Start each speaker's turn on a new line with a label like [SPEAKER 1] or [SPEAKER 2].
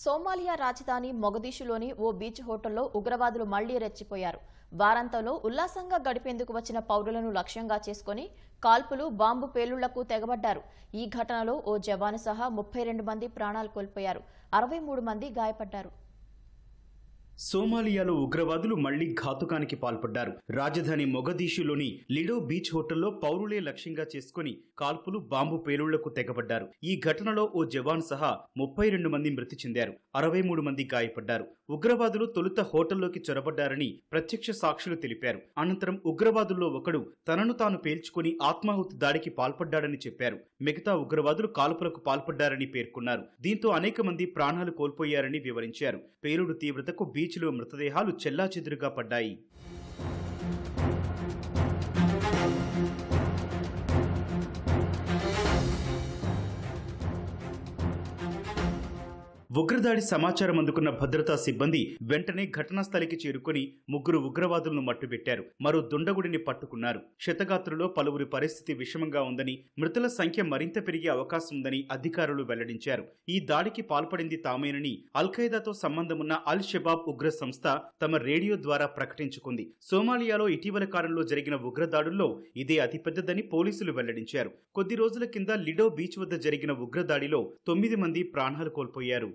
[SPEAKER 1] Somalia రాజధాని మొగదీషులోని ఓ beach హోటల్లో ఉగ్రవాదులు మళ్ళీ రెచ్చిపోయారు. వారాంతంలో ఉల్లాసంగా గడిపేందుకు వచ్చిన పౌరులను లక్ష్యంగా చేసుకుని కాల్పులు బాంబు పేలుళ్ళకు తెగబడ్డారు. ఈ ఘటనలో ఓ జవాను సహా ముప్పై రెండు మంది ప్రాణాలు కోల్పోయారు. అరవై మూడు మంది గాయపడ్డారు.
[SPEAKER 2] సోమాలియాలో ఉగ్రవాదులు మళ్ళీ ఘాతుకానికి పాల్పడ్డారు. రాజధాని మొగదీషులోని లిడో బీచ్ హోటల్లో పౌరులే లక్ష్యంగా చేసుకుని కాల్పులు బాంబు పేలుళ్ళకు తెగబడ్డారు. ఈ ఘటనలో ఓ జవాన్ సహా ముప్పై రెండు మంది మృతి చెందారు. అరవై మూడు మంది గాయపడ్డారు. ఉగ్రవాదులు తొలుత హోటల్లోకి చొరబడ్డారని ప్రత్యక్ష సాక్షులు తెలిపారు. అనంతరం ఉగ్రవాదుల్లో ఒకడు తనను తాను పేల్చుకుని ఆత్మాహుతి దాడికి పాల్పడ్డాడని చెప్పారు. మిగతా ఉగ్రవాదులు కాల్పులకు పాల్పడ్డారని పేర్కొన్నారు. దీంతో అనేక మంది ప్రాణాలు కోల్పోయారని వివరించారు. పేలుడు తీవ్రతకు బీచ్ బీచ్లో మృతదేహాలు చెల్లాచెదురుగా పడ్డాయి. ఉగ్రదాడి సమాచారం అందుకున్న భద్రతా సిబ్బంది వెంటనే ఘటనా స్థలికి చేరుకుని ముగ్గురు ఉగ్రవాదులను మట్టుబెట్టారు. మరో దుండగుడిని పట్టుకున్నారు. శతగాత్రులో పలువురి పరిస్థితి విషమంగా ఉందని మృతుల సంఖ్య మరింత పెరిగే అవకాశం ఉందని అధికారులు వెల్లడించారు. ఈ దాడికి పాల్పడింది తామేనని అల్ఖైదాతో సంబంధమున్న అల్ షబాబ్ ఉగ్ర సంస్థ తమ రేడియో ద్వారా ప్రకటించుకుంది. సోమాలియాలో ఇటీవల కాలంలో జరిగిన ఉగ్రదాడుల్లో ఇదే అతిపెద్దదని పోలీసులు వెల్లడించారు. కొద్ది రోజుల కింద లిడో బీచ్ వద్ద జరిగిన ఉగ్రదాడిలో తొమ్మిది మంది ప్రాణాలు కోల్పోయారు.